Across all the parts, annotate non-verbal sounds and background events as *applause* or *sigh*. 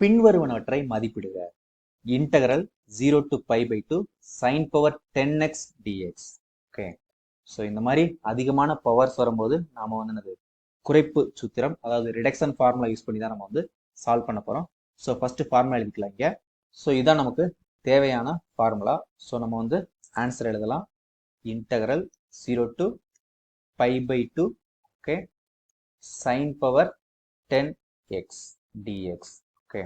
பின்வருவனவற்றை மதிப்பிடுக. Integral zero to pi by two sine power ten x dx okay so இந்த மாதிரி அதிகமான powers வரும்போது நாம் வந்து என்னது? குறைப்பு சூத்திரம் அதாவது ரிடக்ஷன் ஃபார்முலா யூஸ் பண்ணி தான் நம்ம வந்து சால்வ் பண்ண போகிறோம் ஸோ ஃபஸ்ட்டு ஃபார்முலா எழுதிக்கலாம் இங்கே. ஸோ இதுதான் நமக்கு தேவையான ஃபார்முலா ஸோ நம்ம வந்து ஆன்சர் எழுதலாம். Integral zero to pi by two okay sine power ten x dx okay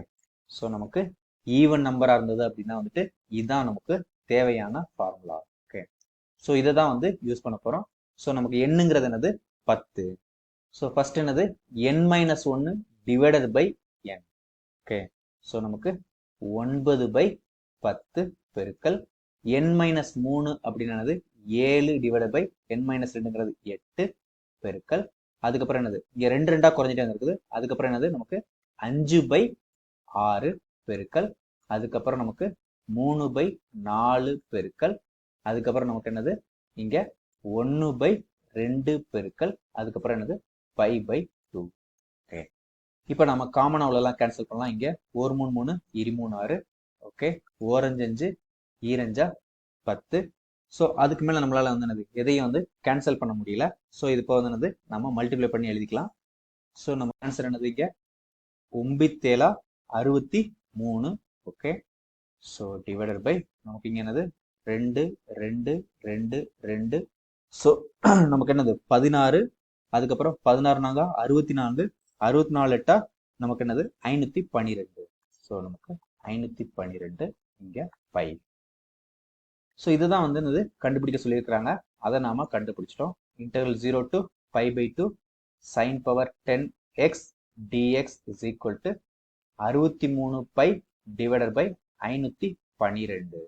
so நமக்கு ஈவன் நம்பராக இருந்தது அப்படின்னா வந்துட்டு இதுதான் நமக்கு தேவையான ஃபார்முலா ஓகே ஸோ இதை தான் வந்து யூஸ் பண்ண போகிறோம் ஸோ நமக்கு எண்ணுங்கிறது என்னது? பத்து. ஸோ ஃபர்ஸ்ட் என்னது? என் மைனஸ் ஒன்று divided by n okay so நமக்கு ஒன்பது பை பத்து பெருக்கல் என் மைனஸ் மூணு அப்படின்னது ஏழு டிவைடட் பை என் மைனஸ் ரெண்டுங்கிறது எட்டு பெருக்கல். அதுக்கப்புறம் என்னது? இங்கே ரெண்டு ரெண்டாக குறைஞ்சிட்டே வந்துருக்குது. அதுக்கப்புறம் என்னது? நமக்கு அஞ்சு பை ஆறு பெருக்கல். அதுக்கப்புறம் நமக்கு மூணு பை நாலு பெருக்கல். அதுக்கப்புறம் நமக்கு என்னது? இங்க ஒன்று பை ரெண்டு பெருக்கல். அதுக்கப்புறம் என்னது? ஃபைவ் பை டூ ஓகே இப்போ நம்ம காமன் அவ்வளோலாம் கேன்சல் பண்ணலாம். இங்கே ஒரு மூணு மூணு இரு மூணு ஆறு. ஓகே ஓரஞ்சு அஞ்சு ஈரஞ்சா பத்து. ஸோ அதுக்கு மேலே நம்மளால் வந்து என்னது? எதையும் வந்து கேன்சல் பண்ண முடியல. ஸோ இது இப்போ வந்து என்னது? நம்ம மல்டிப்ளை பண்ணி எழுதிக்கலாம். ஸோ நம்ம ஆன்சர் என்னது இங்கே? ஒம்பித்தேலா அறுபத்தி மூணு ஓகே ஸோ டிவைடட் பை நமக்கு இங்கே என்னது? ரெண்டு ரெண்டு ரெண்டு ரெண்டு. ஸோ *clears throat* நமக்கு என்னது? பதினாறு அதுக்கப்புறம் பதினாறு நாங்க அறுபத்தி நான்கு அறுபத்தி நாலு எட்டா நமக்கு என்னது? ஐநூத்தி பன்னிரெண்டு. ஸோ நமக்கு ஐநூத்தி பன்னிரெண்டு இங்க பை ஸோ இதுதான் வந்து என்னது? கண்டுபிடிக்க சொல்லியிருக்கிறாங்க. அதை நாம கண்டுபிடிச்சிட்டோம். Interval zero to five by two sine power ten x dx is equal to அறுபத்தி மூணு பை டிவைடட் பை ஐநூத்தி பன்னிரெண்டு.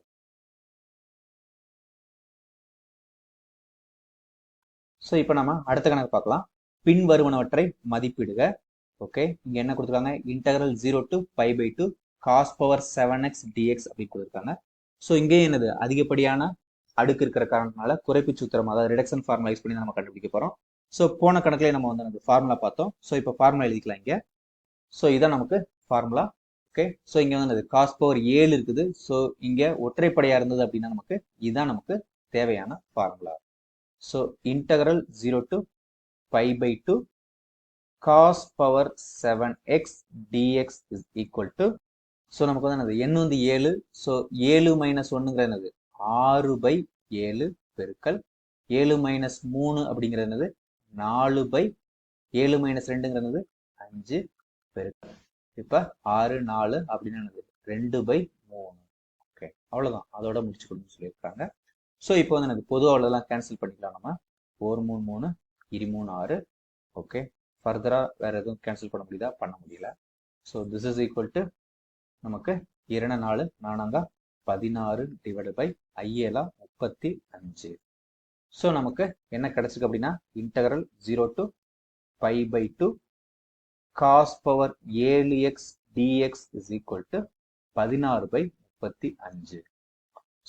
ஸோ இப்போ நம்ம அடுத்த கணக்கு பார்க்கலாம். பின் வருவனவற்றை மதிப்பிடுக. ஓகே இங்கே என்ன கொடுத்துருக்காங்க? Integral zero to pi by two cos power seven x dx அப்படின்னு கொடுத்துருக்காங்க. ஸோ இங்கேயும் என்னது? அதிகப்படியான அடுக்கு இருக்கிற காரணத்தினால குறைப்பு சூத்திரம் அதாவது ரிடக்ஷன் ஃபார்முலா யூஸ் பண்ணி நம்ம கண்டுபிடிக்க போகிறோம் ஸோ போன கணக்குலேயே நம்ம வந்து ஃபார்முலா பார்த்தோம். ஸோ இப்போ ஃபார்முலா எழுதிக்கலாம் இங்கே. ஸோ இதான் நமக்கு ஃபார்முலா ஓகே ஸோ இங்கே வந்து என்னது? காஸ் பவர் ஏழு இருக்குது. ஸோ இங்கே ஒற்றைப்படையாக இருந்தது அப்படின்னா நமக்கு இதுதான் நமக்கு தேவையான formula so integral zero to five by two cos power seven x dx is equal to so நமக்கு வந்து என்னது? எண் வந்து ஏழு. ஸோ ஏழு மைனஸ் ஒன்றுங்கிற என்னது? ஆறு பை ஏழு பெருக்கல் ஏழு மைனஸ் மூணு அப்படிங்கிறது என்னது? நாலு பை ஏழு மைனஸ் ரெண்டுங்கிறது அஞ்சு பெருக்கல். இப்போ ஆறு நாலு அப்படின்னு என்னது? ரெண்டு பை மூணு. ஓகே அவ்வளோதான் அதோட முடிச்சு கொடுன்னு சொல்லியிருக்காங்க. ஸோ இப்போ வந்து எனக்கு பொதுவாக அவ்வளோதான் கேன்சல் பண்ணிக்கலாம் நம்ம. ஒரு மூணு மூணு இரு மூணு ஆறு. ஓகே ஃபர்தராக வேறு எதுவும் கேன்சல் பண்ண முடியுதா? பண்ண முடியல. So this is equal to நமக்கு இரண்டு நாலு நானாங்க பதினாறு டிவைடு பை ஐஏலா முப்பத்தி அஞ்சு. ஸோ நமக்கு என்ன கிடச்சிருக்கு அப்படின்னா? Integral zero to five by two cos power ஏழு x dx is equal to பதினாறு பை முப்பத்தி அஞ்சு.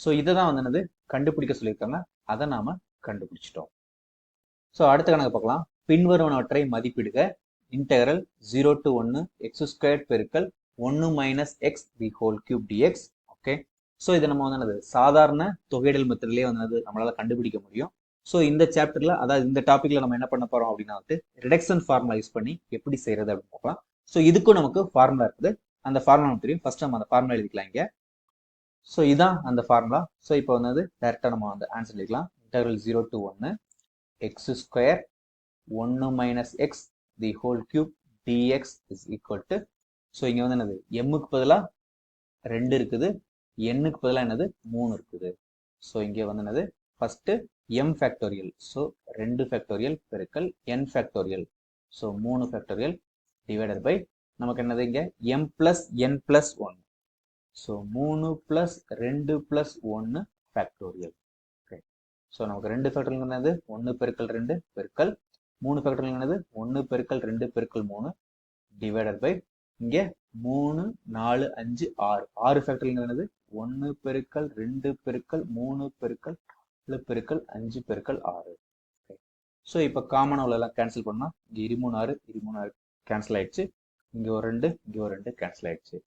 ஸோ இதை தான் வந்து என்னது? கண்டுபிடிக்க சொல்லியிருக்காங்க. அதை நாம கண்டுபிடிச்சிட்டோம். ஸோ அடுத்த கணக்கு பார்க்கலாம். பின்வருவனவற்றை மதிப்பிடுக. இன்டகரல் ஜீரோ டு ஒன்று எக்ஸ் ஸ்கொயர் பெருக்கல் ஒன்று minus x the whole cube dx okay so இதை நம்ம வந்து என்னது? சாதாரண தொகையிடல் மெத்தட்லேயே வந்து நம்மளால கண்டுபிடிக்க முடியும். ஸோ இந்த சாப்டர்ல அதாவது இந்த டாப்பிக்கில் நம்ம என்ன பண்ண போறோம் அப்படின்னா வந்து ரிடக்ஷன் ஃபார்முலா யூஸ் பண்ணி எப்படி செய்யறது அப்படின்னு பார்க்கலாம். ஸோ இதுக்கும் நமக்கு ஃபார்முலா இருக்குது. அந்த ஃபார்முலா நமக்கு தெரியும். ஃபர்ஸ்ட் நம்ம அந்த ஃபார்முலா எழுதிக்கலாம் இங்கே. ஸோ இதான் அந்த ஃபார்முலா ஸோ இப்போ வந்து டேரெக்டாக நம்ம வந்து ஆன்சர் எழுதிக்கலாம். இன்டர்வல் ஜீரோ டு ஒன்று எக்ஸ் ஸ்கொயர் ஒன்று minus x the whole cube dx is equal to so இங்கே வந்து என்னது? எம்முக்கு பதிலாக ரெண்டு இருக்குது. எண்ணுக்கு பதிலாக என்னது? மூணு இருக்குது. ஸோ இங்கே வந்து என்னது? ஃபஸ்ட்டு எம் ஃபேக்டோரியல் ஸோ ரெண்டு ஃபேக்டோரியல் பெருக்கல் என் ஃபேக்டோரியல் ஸோ மூணு ஃபேக்டோரியல் டிவைடட் பை நமக்கு என்னது இங்கே? M plus n plus one so மூணு பிளஸ் ரெண்டு ப்ளஸ் ஒன்று ஃபேக்டோரியல் ஓகே ஸோ நமக்கு ரெண்டு ஃபேக்டோரியல் என்னது? ஒன்று பெருக்கல் ரெண்டு பெருக்கல். மூணு ஃபேக்டோரியல் என்னது? ஒன்று பெருக்கல் ரெண்டு பெருக்கல் மூணு டிவைடட் பை இங்கே மூணு நாலு அஞ்சு ஆறு. ஆறு ஃபேக்டரிங்கிறது என்னது? ஒன்று பெருக்கல் ரெண்டு பெருக்கல் மூணு பெருக்கல் நாலு பெருக்கல் அஞ்சு பெருக்கல் ஆறு. ஸோ இப்போ காமன் எல்லாம் கேன்சல் பண்ணால் இங்கே இருமூணு ஆறு இருமூணு ஆறு கேன்சல் ஆயிடுச்சு. இங்கே ஒரு ரெண்டு இங்கே ஒரு ரெண்டு கேன்சல் ஆயிடுச்சு.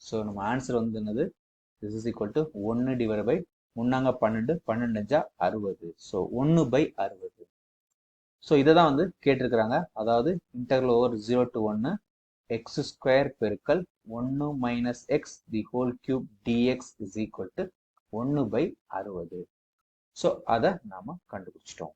ஸோ நம்ம ஆன்சர் வந்து என்னது? திஸ் இஸ் ஈக்குவல் டு ஒன்று டிவைட் பை முன்னாங்க பன்னெண்டு பன்னெண்டு அஞ்சா அறுபது. ஸோ ஒன்று பை அறுபது. ஸோ இதை தான் வந்து கேட்டிருக்கிறாங்க. அதாவது இன்டர்வல் ஓவர் ஜீரோ டு ஒன்று எக்ஸ் ஸ்கொயர் பெருக்கல் ஒன்று minus x the whole cube dx is equal to ஒன்று பை அறுபது. ஸோ அதை நாம் கண்டுபிடிச்சிட்டோம்.